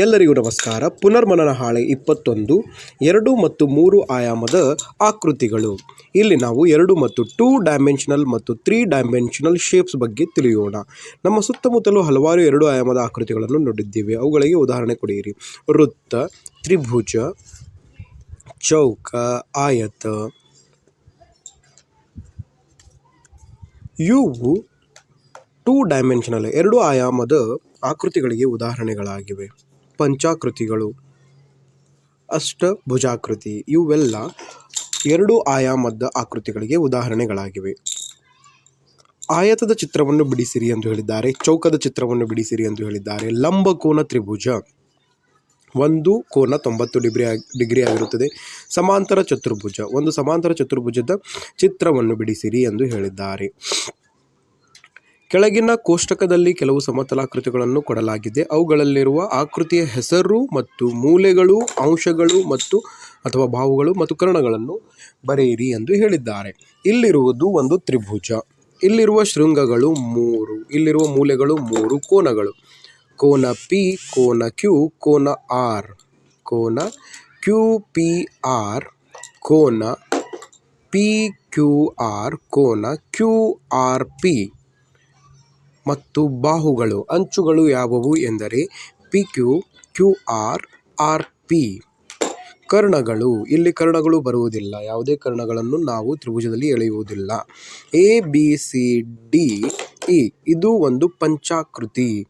ಎಲ್ಲರಿಗೂ ನಮಸ್ಕಾರ. ಪುನರ್ಮನನ ಹಾಳೆ ಇಪ್ಪತ್ತೊಂದು, ಎರಡು ಮತ್ತು ಮೂರು ಆಯಾಮದ ಆಕೃತಿಗಳು. ಇಲ್ಲಿ ನಾವು ಎರಡು ಮತ್ತು ಟೂ ಡೈಮೆನ್ಷನಲ್ ಮತ್ತು ತ್ರೀ ಡೈಮೆನ್ಷನಲ್ ಶೇಪ್ಸ್ ಬಗ್ಗೆ ತಿಳಿಯೋಣ. ನಮ್ಮ ಸುತ್ತಮುತ್ತಲೂ ಹಲವಾರು ಎರಡು ಆಯಾಮದ ಆಕೃತಿಗಳನ್ನು ನೋಡಿದ್ದೇವೆ. ಅವುಗಳಿಗೆ ಉದಾಹರಣೆ ಕೊಡಿಯಿರಿ. ವೃತ್ತ, ತ್ರಿಭುಜ, ಚೌಕ, ಆಯತ. ಇವು ಟೂ ಡೈಮೆನ್ಷನಲ್, ಎರಡು ಆಯಾಮದ ಆಕೃತಿಗಳಿಗೆ ಉದಾಹರಣೆಗಳಾಗಿವೆ. ಪಂಚಾಕೃತಿಗಳು. ಅಷ್ಟಭುಜಾಕೃತಿ. ಇವೆಲ್ಲ ಎರಡು ಆಯಾಮದ ಆಕೃತಿಗಳಿಗೆ ಉದಾಹರಣೆಗಳಾಗಿವೆ. ಆಯತದ ಚಿತ್ರವನ್ನು ಬಿಡಿಸಿರಿ ಎಂದು ಹೇಳಿದ್ದಾರೆ, ಚೌಕದ ಚಿತ್ರವನ್ನು ಬಿಡಿಸಿರಿ ಎಂದು ಹೇಳಿದ್ದಾರೆ. ಲಂಬಕೋನ ತ್ರಿಭುಜ. ಒಂದು ಕೋನ ತೊಂಬತ್ತು ಡಿಗ್ರಿ ಆಗಿ, ಡಿಗ್ರಿ ಆಗಿರುತ್ತದೆ. ಸಮಾಂತರ ಚತುರ್ಭುಜ. ಒಂದು ಸಮಾಂತರ ಚತುರ್ಭುಜದ ಚಿತ್ರವನ್ನು ಬಿಡಿಸಿರಿ ಎಂದು ಹೇಳಿದ್ದಾರೆ. ಕೆಳಗಿನ ಕೋಷ್ಟಕದಲ್ಲಿ ಕೆಲವು ಸಮತಲಾಕೃತಿಗಳನ್ನು ಕೊಡಲಾಗಿದೆ. ಅವುಗಳಲ್ಲಿರುವ ಆಕೃತಿಯ ಹೆಸರು ಮತ್ತು ಮೂಲೆಗಳು, ಅಂಶಗಳು ಮತ್ತು ಅಥವಾ ಬಾಹುಗಳು ಮತ್ತು ಕರ್ಣಗಳನ್ನು ಬರೆಯಿರಿ ಎಂದು ಹೇಳಿದ್ದಾರೆ. ಇಲ್ಲಿರುವುದು ಒಂದು ತ್ರಿಭುಜ. ಇಲ್ಲಿರುವ ಶೃಂಗಗಳು ಮೂರು, ಇಲ್ಲಿರುವ ಮೂಲೆಗಳು ಮೂರು ಕೋನಗಳು. ಕೋನ ಪಿ, ಕೋನ ಕ್ಯೂ, ಕೋನ ಆರ್, ಕೋನ ಕ್ಯೂ ಪಿ ಆರ್, ಕೋನ ಪಿ ಕ್ಯೂ ಆರ್, ಕೋನ ಕ್ಯೂ ಆರ್ ಪಿ. ಮತ್ತು ಬಾಹುಗಳು. ಅಂಚುಗಳು ಯಾವುವು ಎಂದರೆ P Q Q R R P. ಕರ್ಣಗಳು. ಇಲ್ಲಿ ಕರ್ಣಗಳು ಬರುವುದಿಲ್ಲ. ಯಾವುದೇ ಕರ್ಣಗಳನ್ನು ನಾವು ತ್ರಿಭುಜದಲ್ಲಿ ಎಳೆಯುವುದಿಲ್ಲ. A, B, C, D, E. ಇದು ಒಂದು ಪಂಚಾಕೃತಿ.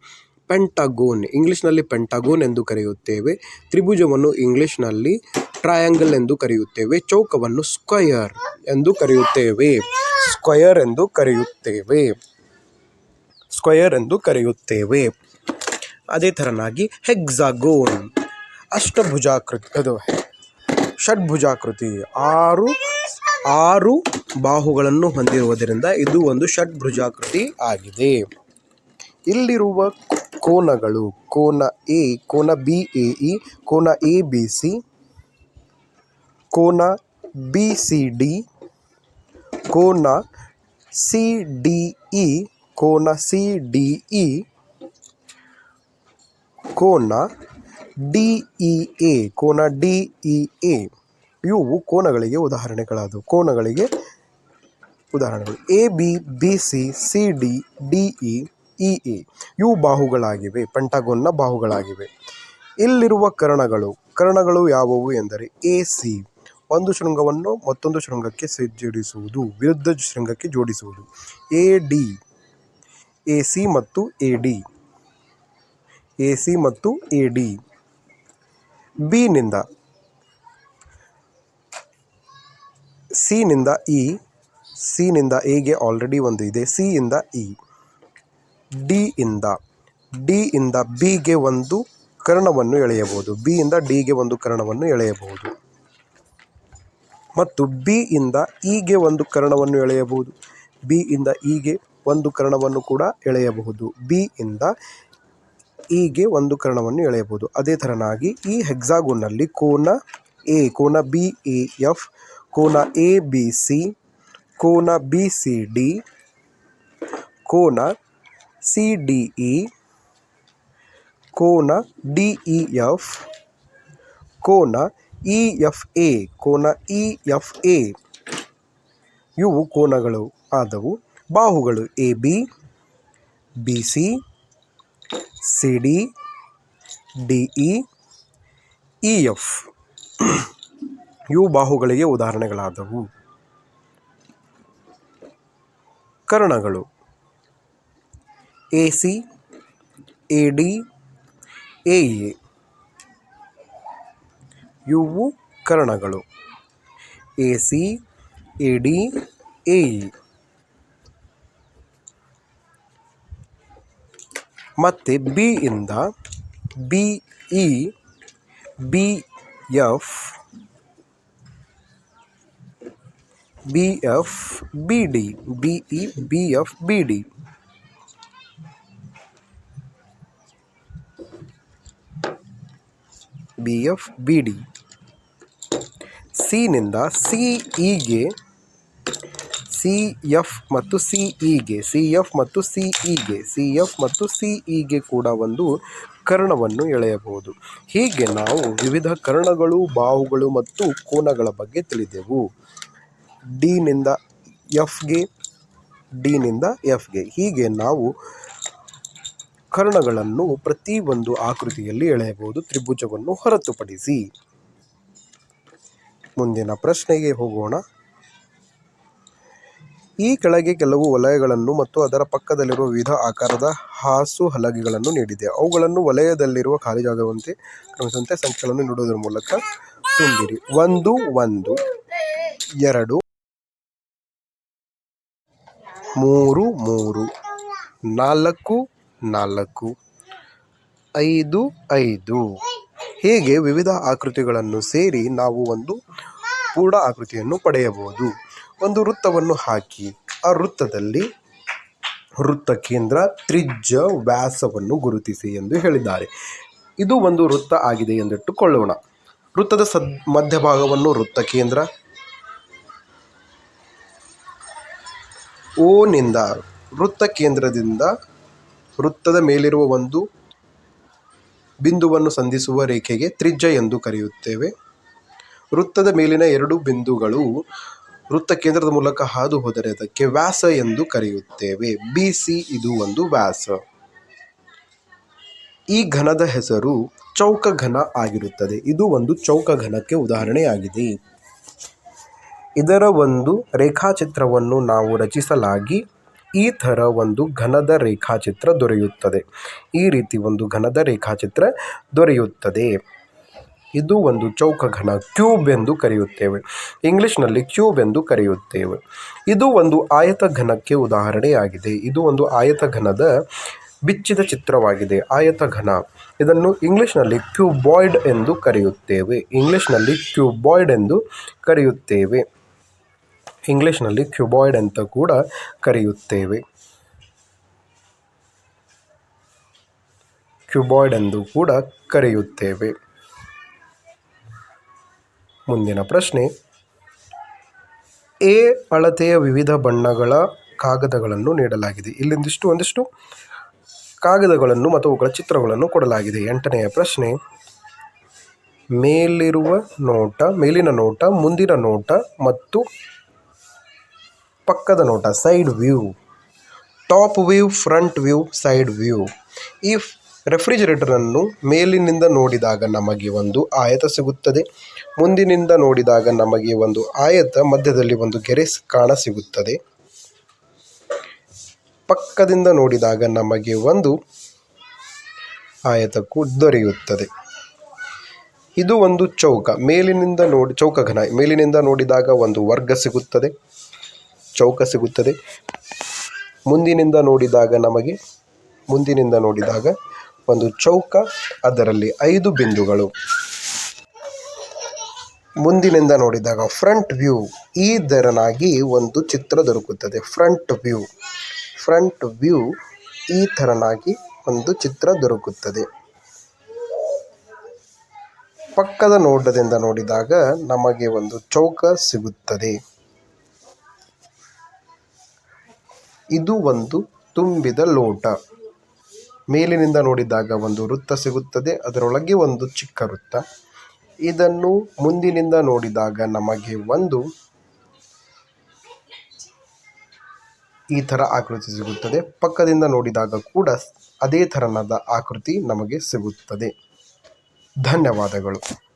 ಪೆಂಟಗೋನ್. ಇಂಗ್ಲಿಷ್ನಲ್ಲಿ ಪೆಂಟಗೋನ್ ಎಂದು ಕರೆಯುತ್ತೇವೆ. ತ್ರಿಭುಜವನ್ನು ಇಂಗ್ಲಿಷ್ನಲ್ಲಿ ಟ್ರಯಾಂಗಲ್ ಎಂದು ಕರೆಯುತ್ತೇವೆ. ಚೌಕವನ್ನು ಸ್ಕ್ವಯರ್ ಎಂದು ಕರೆಯುತ್ತೇವೆ. ಸ್ಕ್ವಯರ್ ಎಂದು ಕರೆಯುತ್ತೇವೆ. ಸ್ಕ್ವಯರ್ ಎಂದು ಕರೆಯುತ್ತೇವೆ. ಅದೇ ಥರನಾಗಿ ಹೆಗ್ಝಾಗೋನ್ ಅಷ್ಟಭುಜಾಕೃತಿ, ಅದು ಷಡ್ಭುಜಾಕೃತಿ. ಆರು ಆರು ಬಾಹುಗಳನ್ನು ಹೊಂದಿರುವುದರಿಂದ ಇದು ಒಂದು ಷಡ್ಭುಜಾಕೃತಿ ಆಗಿದೆ. ಇಲ್ಲಿರುವ ಕೋನಗಳು, ಕೋನ ಎ, ಕೋನ ಬಿ, ಎ, ಇ, ಕೋನ ಎ, ಬಿ, ಸಿ, ಕೋನ ಬಿ, ಸಿ, ಡಿ, ಕೋನ ಸಿ, ಡಿ, ಇ ಕೋನ ಸಿ ಡಿ ಇ ಕೋನ ಡಿ ಇ ಎ ಕೋನ ಡಿ ಇ ಎ ಇವು ಕೋನಗಳಿಗೆ ಉದಾಹರಣೆಗಳಾದವು. ಕೋನಗಳಿಗೆ ಉದಾಹರಣೆಗಳು. A B B C C D D E E A ಇವು ಬಾಹುಗಳಾಗಿವೆ. ಪೆಂಟಗೋನ್ನ ಬಾಹುಗಳಾಗಿವೆ. ಇಲ್ಲಿರುವ ಕರ್ಣಗಳು. ಕರ್ಣಗಳು ಯಾವುವು ಎಂದರೆ ಎ ಸಿ ಒಂದು ಶೃಂಗವನ್ನು ಮತ್ತೊಂದು ಶೃಂಗಕ್ಕೆ ಜೋಡಿಸುವುದು ವಿರುದ್ಧ ಶೃಂಗಕ್ಕೆ ಜೋಡಿಸುವುದು. ಎ ಡಿ ಎ ಸಿ ಮತ್ತು ಎ ಡಿ ಎ ಸಿ ಮತ್ತು ಎ ಡಿ ಬಿನಿಂದ ಸಿನಿಂದ ಇ ಸಿನಿಂದ ಎಗೆ ಆಲ್ರೆಡಿ ಒಂದು ಇದೆ. ಸಿ ಇಂದ ಇ. ಡಿ ಇಂದ. ಡಿ ಇಂದ ಬಿಗೆ ಒಂದು ಕರ್ಣವನ್ನು ಎಳೆಯಬಹುದು. ಬಿ ಇಂದ ಡಿಗೆ ಒಂದು ಕರ್ಣವನ್ನು ಎಳೆಯಬಹುದು. ಮತ್ತು ಬಿ ಇಂದ ಇಗೆ ಒಂದು ಕರ್ಣವನ್ನು ಎಳೆಯಬಹುದು. ಬಿ ಇಂದ ಇಗೆ ಒಂದು ಕರ್ಣವನ್ನು ಕೂಡ ಎಳೆಯಬಹುದು. ಬಿ ಇಂದ ಇಗೆ ಒಂದು ಕರ್ಣವನ್ನು ಎಳೆಯಬಹುದು. ಅದೇ ಥರನಾಗಿ ಈ ಹೆಕ್ಸಾಗೋನ್ನಲ್ಲಿ ಕೋನ ಎ, ಕೋನ ಬಿ, ಎ, ಎಫ್, ಕೋನ ಎ, ಬಿ, ಸಿ, ಕೋನ ಬಿ, ಸಿ, ಡಿ, ಕೋನ ಸಿ, ಡಿ, ಇ, ಕೋನ ಡಿ, ಇ, ಎಫ್, ಕೋನ ಇ, ಎಫ್, ಎ, ಕೋನ ಇ, ಎಫ್, ಎ, ಇವು ಕೋನಗಳು ಆದವು. ಬಾಹುಗಳು A B B C C D D E E F ಇವು ಬಾಹುಗಳಿಗೆ ಉದಾಹರಣೆಗಳಾದವು. ಕರ್ಣಗಳು A C A D A A ಇವು ಕರ್ಣಗಳು A C A D A E ಮತ್ತು ಬಿ ಇಂದ B E B F B F B D B E B F B D B F B D ಸಿನಿಂದ C ಇಗೆ C F ಮತ್ತು C ಇಗೆ C F ಮತ್ತು C ಇಗೆ C F ಮತ್ತು C ಇಗೆ ಕೂಡ ಒಂದು ಕರ್ಣವನ್ನು ಎಳೆಯಬಹುದು. ಹೀಗೆ ನಾವು ವಿವಿಧ ಕರ್ಣಗಳು, ಬಾಹುಗಳು ಮತ್ತು ಕೋನಗಳ ಬಗ್ಗೆ ತಿಳಿದೆವು. ಡಿನಿಂದ ಎಫ್ಗೆ ಡಿನಿಂದ ಎಫ್ಗೆ ಹೀಗೆ ನಾವು ಕರ್ಣಗಳನ್ನು ಪ್ರತಿ ಒಂದು ಆಕೃತಿಯಲ್ಲಿ ಎಳೆಯಬಹುದು. ತ್ರಿಭುಜವನ್ನು ಹೊರತುಪಡಿಸಿ ಮುಂದಿನ ಪ್ರಶ್ನೆಗೆ ಹೋಗೋಣ. ಈ ಕೆಳಗೆ ಕೆಲವು ವಲಯಗಳನ್ನು ಮತ್ತು ಅದರ ಪಕ್ಕದಲ್ಲಿರುವ ವಿವಿಧ ಆಕಾರದ ಹಾಸು ಹಲಗೆಗಳನ್ನು ನೀಡಿದೆ. ಅವುಗಳನ್ನು ವಲಯದಲ್ಲಿರುವ ಖಾಲಿ ಜಾಗವಂತೆ ಕ್ರಮಿಸಿದಂತೆ ಸಂಖ್ಯೆಗಳನ್ನು ನೀಡುವುದರ ಮೂಲಕ ತುಂಬಿರಿ. ಒಂದು ಒಂದು, ಎರಡು, ಮೂರು ಮೂರು, ನಾಲ್ಕು ನಾಲ್ಕು, ಐದು ಐದು. ಹೀಗೆ ವಿವಿಧ ಆಕೃತಿಗಳನ್ನು ಸೇರಿ ನಾವು ಒಂದು ಪೂರ್ಣ ಆಕೃತಿಯನ್ನು ಪಡೆಯಬಹುದು. ಒಂದು ವೃತ್ತವನ್ನು ಹಾಕಿ, ಆ ವೃತ್ತದಲ್ಲಿ ವೃತ್ತ ಕೇಂದ್ರ ತ್ರಿಜ್ಯ ವ್ಯಾಸವನ್ನು ಗುರುತಿಸಿ ಎಂದು ಹೇಳಿದ್ದಾರೆ. ಇದು ಒಂದು ವೃತ್ತ ಆಗಿದೆ ಎಂದಿಟ್ಟುಕೊಳ್ಳೋಣ. ವೃತ್ತದ ಸದ್ ಮಧ್ಯಭಾಗವನ್ನು ವೃತ್ತ ಕೇಂದ್ರ ಓನಿಂದ ವೃತ್ತ ಕೇಂದ್ರದಿಂದ ವೃತ್ತದ ಮೇಲಿರುವ ಒಂದು ಬಿಂದುವನ್ನು ಸಂಧಿಸುವ ರೇಖೆಗೆ ತ್ರಿಜ್ಯ ಎಂದು ಕರೆಯುತ್ತೇವೆ. ವೃತ್ತದ ಮೇಲಿನ ಎರಡು ಬಿಂದುಗಳು ವೃತ್ತ ಕೇಂದ್ರದ ಮೂಲಕ ಹಾದು ಹೋದರೆ ಅದಕ್ಕೆ ವ್ಯಾಸ ಎಂದು ಕರೆಯುತ್ತೇವೆ. ಬಿ, ಸಿ ಇದು ಒಂದು ವ್ಯಾಸ. ಈ ಘನದ ಹೆಸರು ಚೌಕ ಘನ ಆಗಿರುತ್ತದೆ. ಇದು ಒಂದು ಚೌಕ ಘನಕ್ಕೆ ಉದಾಹರಣೆಯಾಗಿದೆ. ಇದರ ಒಂದು ರೇಖಾಚಿತ್ರವನ್ನು ನಾವು ರಚಿಸಲಾಗಿ ಈ ಥರ ಒಂದು ಘನದ ರೇಖಾಚಿತ್ರ ದೊರೆಯುತ್ತದೆ. ಈ ರೀತಿ ಒಂದು ಘನದ ರೇಖಾಚಿತ್ರ ದೊರೆಯುತ್ತದೆ. ಇದು ಒಂದು ಚೌಕ ಘನ ಕ್ಯೂಬ್ ಎಂದು ಕರೆಯುತ್ತೇವೆ. ಇಂಗ್ಲಿಷ್ನಲ್ಲಿ ಕ್ಯೂಬ್ ಎಂದು ಕರೆಯುತ್ತೇವೆ. ಇದು ಒಂದು ಆಯತ ಘನಕ್ಕೆ ಉದಾಹರಣೆಯಾಗಿದೆ. ಇದು ಒಂದು ಆಯತ ಘನದ ಬಿಚ್ಚಿದ ಚಿತ್ರವಾಗಿದೆ. ಆಯತ ಘನ. ಇದನ್ನು ಇಂಗ್ಲಿಷ್ನಲ್ಲಿ ಕ್ಯೂಬಾಯ್ಡ್ ಎಂದು ಕರೆಯುತ್ತೇವೆ. ಇಂಗ್ಲಿಷ್ನಲ್ಲಿ ಕ್ಯೂಬಾಯ್ಡ್ ಎಂದು ಕರೆಯುತ್ತೇವೆ. ಇಂಗ್ಲಿಷ್ನಲ್ಲಿ ಕ್ಯೂಬಾಯ್ಡ್ ಅಂತ ಕೂಡ ಕರೆಯುತ್ತೇವೆ. ಕ್ಯೂಬಾಯ್ಡ್ ಎಂದು ಕೂಡ ಕರೆಯುತ್ತೇವೆ. ಮುಂದಿನ ಪ್ರಶ್ನೆ. ಎ ಅಳತೆಯ ವಿವಿಧ ಬಣ್ಣಗಳ ಕಾಗದಗಳನ್ನು ನೀಡಲಾಗಿದೆ. ಇಲ್ಲಿಂದಿಷ್ಟು ಒಂದಿಷ್ಟು ಕಾಗದಗಳನ್ನು ಮತ್ತು ಅವುಗಳ ಚಿತ್ರಗಳನ್ನು ಕೊಡಲಾಗಿದೆ. ಎಂಟನೆಯ ಪ್ರಶ್ನೆ. ಮೇಲಿರುವ ನೋಟ, ಮೇಲಿನ ನೋಟ, ಮುಂದಿನ ನೋಟ ಮತ್ತು ಪಕ್ಕದ ನೋಟ, side view. Top view, front view, side view. ಈ ರೆಫ್ರಿಜರೇಟರನ್ನು ಮೇಲಿನಿಂದ ನೋಡಿದಾಗ ನಮಗೆ ಒಂದು ಆಯತ ಸಿಗುತ್ತದೆ, ಮುಂದಿನಿಂದ ನೋಡಿದಾಗ ನಮಗೆ ಒಂದು ಆಯತ, ಮಧ್ಯದಲ್ಲಿ ಒಂದು ಗೆರೆ ಕಾಣ ಸಿಗುತ್ತದೆ. ಪಕ್ಕದಿಂದ ನೋಡಿದಾಗ ನಮಗೆ ಒಂದು ಆಯತಕ್ಕೂ ದೊರೆಯುತ್ತದೆ. ಇದು ಒಂದು ಚೌಕ. ಮೇಲಿನಿಂದ ನೋಡಿ, ಚೌಕ ಘನ. ಮೇಲಿನಿಂದ ನೋಡಿದಾಗ ಒಂದು ವರ್ಗ ಸಿಗುತ್ತದೆ, ಚೌಕ ಸಿಗುತ್ತದೆ. ಮುಂದಿನಿಂದ ನೋಡಿದಾಗ ನಮಗೆ, ಮುಂದಿನಿಂದ ನೋಡಿದಾಗ ಒಂದು ಚೌಕ, ಅದರಲ್ಲಿ ಐದು ಬಿಂದುಗಳು. ಮುಂದಿನಿಂದ ನೋಡಿದಾಗ ಫ್ರಂಟ್ ವ್ಯೂ, ಈ ಒಂದು ಚಿತ್ರ ದೊರಕುತ್ತದೆ. ಫ್ರಂಟ್ ವ್ಯೂ ಫ್ರಂಟ್ ವ್ಯೂ, ಈ ಥರನಾಗಿ ಒಂದು ಚಿತ್ರ ದೊರಕುತ್ತದೆ. ಪಕ್ಕದ ನೋಟದಿಂದ ನೋಡಿದಾಗ ನಮಗೆ ಒಂದು ಚೌಕ ಸಿಗುತ್ತದೆ. ಇದು ಒಂದು ತುಂಬಿದ ಲೋಟ. ಮೇಲಿನಿಂದ ನೋಡಿದಾಗ ಒಂದು ವೃತ್ತ ಸಿಗುತ್ತದೆ, ಅದರೊಳಗೆ ಒಂದು ಚಿಕ್ಕ ವೃತ್ತ. ಇದನ್ನು ಮುಂದಿನಿಂದ ನೋಡಿದಾಗ ನಮಗೆ ಒಂದು ಈ ಥರ ಆಕೃತಿ ಸಿಗುತ್ತದೆ. ಪಕ್ಕದಿಂದ ನೋಡಿದಾಗ ಕೂಡ ಅದೇ ಥರನಾದ ಆಕೃತಿ ನಮಗೆ ಸಿಗುತ್ತದೆ. ಧನ್ಯವಾದಗಳು.